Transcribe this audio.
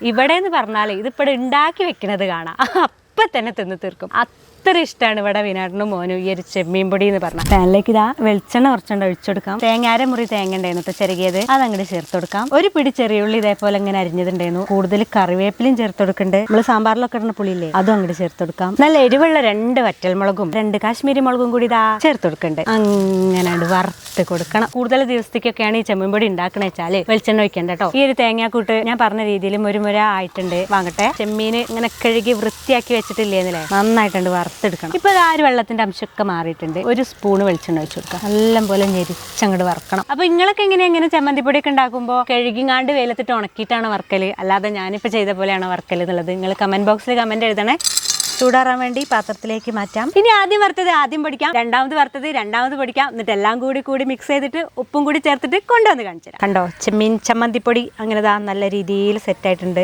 ഇവിടെ എന്ന് പറഞ്ഞാൽ ഇതിപ്പോൾ ഉണ്ടാക്കി വെക്കുന്നത് കാണാം. അപ്പം തന്നെ തിന്ന് തീർക്കും. അത്ര ഇഷ്ടമാണ് ഇവിടെ വിനാടിനും മോനും ഈ ഒരു ചെമ്മീൻ പൊടി എന്ന് പറഞ്ഞാൽ പാനിലേക്ക് ഇതാ വെളിച്ചെണ്ണ കുറച്ചുണ്ട് ഒഴിച്ചെടുക്കാം തേങ്ങാര മുറി തേങ്ങ ഉണ്ടായിരുന്നു ചെറുകിയത്. അതങ്ങോട്ട് ചേർത്ത് കൊടുക്കാം. ഒരു പിടി ചെറിയുള്ളി ഇതേപോലെ ഇങ്ങനെ അരിഞ്ഞതുണ്ടായിരുന്നു. കൂടുതൽ കറിവേപ്പിലും ചേർത്ത് കൊടുക്കുന്നുണ്ട് നമ്മൾ സാമ്പാറിലൊക്കെ ഇടുന്ന പുളിയില്ലേ? അതും അങ്ങോട്ട് ചേർത്ത് കൊടുക്കാം. നല്ല എരിവുള്ള രണ്ട് വറ്റൽമുളകും രണ്ട് കാശ്മീരി മുളകും കൂടി ഇതാ ചേർത്ത് കൊടുക്കണ്ടേ. അങ്ങനെ വറുത്ത് കൊടുക്കണം. കൂടുതൽ ദിവസത്തേക്കൊക്കെയാണ് ഈ ചെമ്മീൻ പൊടി ഉണ്ടാക്കണ വെച്ചാൽ വെളിച്ചെണ്ണ ഒഴിക്കണ്ട കേട്ടോ ഈ ഒരു തേങ്ങാക്കൂട്ട് ഞാൻ പറഞ്ഞ രീതിയിൽ മുരുമുര ആയിട്ടുണ്ട്. വാങ്ങട്ടെ. ചെമ്മീൻ ഇങ്ങനെ കഴുകി വൃത്തിയാക്കി വെച്ചിട്ടില്ലേന്നില്ലേ നന്നായിട്ടുണ്ട് വറുത്തെടുക്കണം. ഇപ്പൊ ആ ഒരു വെള്ളത്തിന്റെ അംശമൊക്കെ മാറിയിട്ടുണ്ട്. ഒരു സ്പൂണ് വെളിച്ചെണ്ണ വെച്ച് കൊടുക്കാം. എല്ലാം പോലെ ഞെരിച്ചങ്ങോട്ട് വറക്കണം. അപ്പൊ നിങ്ങളൊക്കെ എങ്ങനെ എങ്ങനെ ചമ്മന്തിപ്പൊടി ഒക്കെ ഉണ്ടാക്കുമ്പോൾ കഴുകിങ്ങാണ്ട് വെയിലത്തിട്ട് ഉണക്കിയിട്ടാണ് വർക്കൽ അല്ലാതെ ഞാനിപ്പോ ചെയ്ത പോലെയാണ് വറക്കൽ എന്നുള്ളത് നിങ്ങൾ കമന്റ് ബോക്സിൽ കമന്റ് എഴുതണേ. ചൂടാറാൻ വേണ്ടി പാത്രത്തിലേക്ക് മാറ്റാം. ഇനി ആദ്യം വറുത്തത് ആദ്യം പൊടിക്കാം. രണ്ടാമത് വറുത്തത് രണ്ടാമത് പൊടിക്കാം. എന്നിട്ട് എല്ലാം കൂടി കൂടി മിക്സ് ചെയ്തിട്ട് ഉപ്പും കൂടി ചേർത്തിട്ട് കൊണ്ടുവന്ന് കാണിച്ചു കണ്ടോ? ചെമ്മീൻ ചമ്മന്തിപ്പൊടി അങ്ങനെ ദാ നല്ല രീതിയിൽ സെറ്റ് ആയിട്ടുണ്ട്.